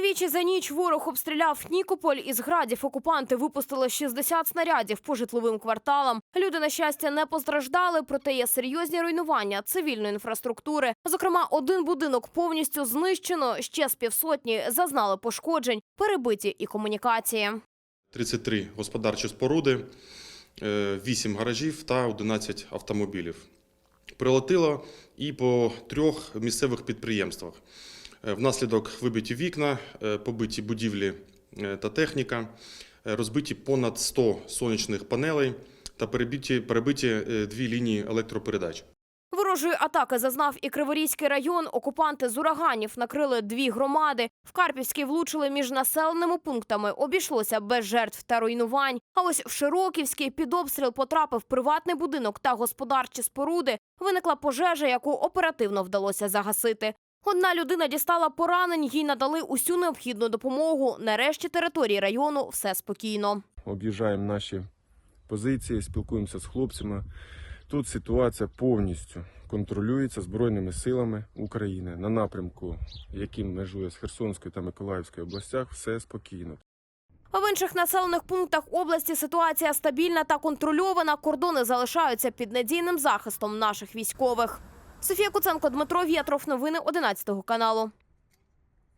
Двічі за ніч ворог обстріляв Нікополь із градів. Окупанти випустили 60 снарядів по житловим кварталам. Люди, на щастя, не постраждали, проте є серйозні руйнування цивільної інфраструктури. Зокрема, один будинок повністю знищено. Ще з півсотні зазнали пошкоджень, перебиті і комунікації. 33 господарчі споруди, 8 гаражів та 11 автомобілів. Прилетіло і по трьох місцевих підприємствах. Е, Внаслідок вибиті вікна, е, побиті будівлі е, та техніка, розбиті понад 100 сонячних панелей та перебиті, перебиті дві лінії електропередач. Ворожої атаки зазнав і Криворізький район. Окупанти з ураганів накрили дві громади. В Карпівській влучили між населеними пунктами. Обійшлося без жертв та руйнувань. А ось в Широківській під обстріл потрапив приватний будинок та господарчі споруди. Виникла пожежа, яку оперативно вдалося загасити. Одна людина дістала поранень, їй надали усю необхідну допомогу. Нарешті території району все спокійно. об'їжджаємо наші позиції, спілкуємося з хлопцями. Тут ситуація повністю контролюється Збройними силами України на напрямку, яким межує з Херсонською та Миколаївською областях, все спокійно. А в інших населених пунктах області ситуація стабільна та контрольована. Кордони залишаються під надійним захистом наших військових. Софія Куценко, Дмитро В'ятров. Новини 11 каналу.